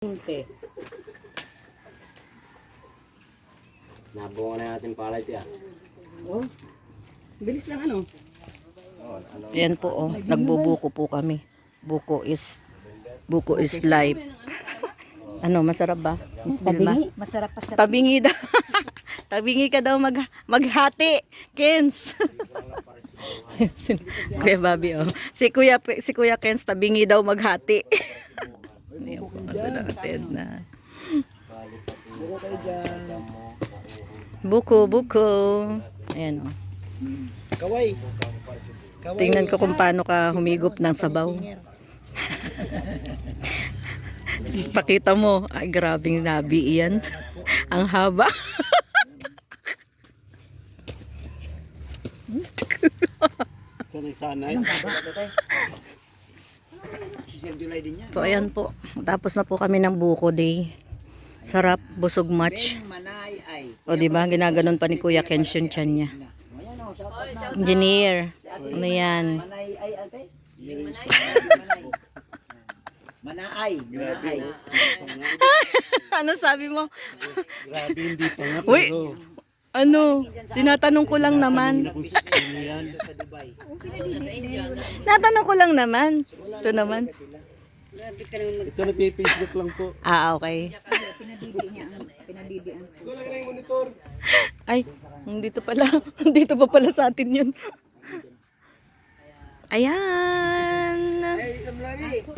Hinte. Nabunga na natin palay tiya. Oh. Bilis lang ano. Ayan po, oh. Nagbubuko po kami. Buko is, buko is life. Ano, masarap ba? Miss Vilma? Tabingi. Masarap pa sa Tabingi daw. Tabingi ka daw mag, maghati. Kens. Si- Kuya Bobby, oh. Si Kuya, si Kuya Kens, tabingi daw maghati. Ayan po, sarap na. Buko, buko. Ayan, oh. Kaway. Tingnan ko kung paano ka humigop ng sabaw. Pakita mo. Ay, grabing nabi yan. Ang haba. Sanay-sanay. July din yan. So, ayan po. Tapos na po kami ng buko day. Sarap, busog match. O, di ba? Ginaganon pa ni Kuya Kens yung tiyan niya. Ayan o, shout out na. Engineer. Ano yan? Manaay. Manaay. ano sabi mo? Grabe hindi pa nga. Uy! Ano? Tinatanong ko lang naman. Natanong ko lang naman. Ito naman. Ito nagpi-Facebook lang po. Ah, okay. Ay, dito pala. Dito pa pala sa atin yun. Ayan. Po-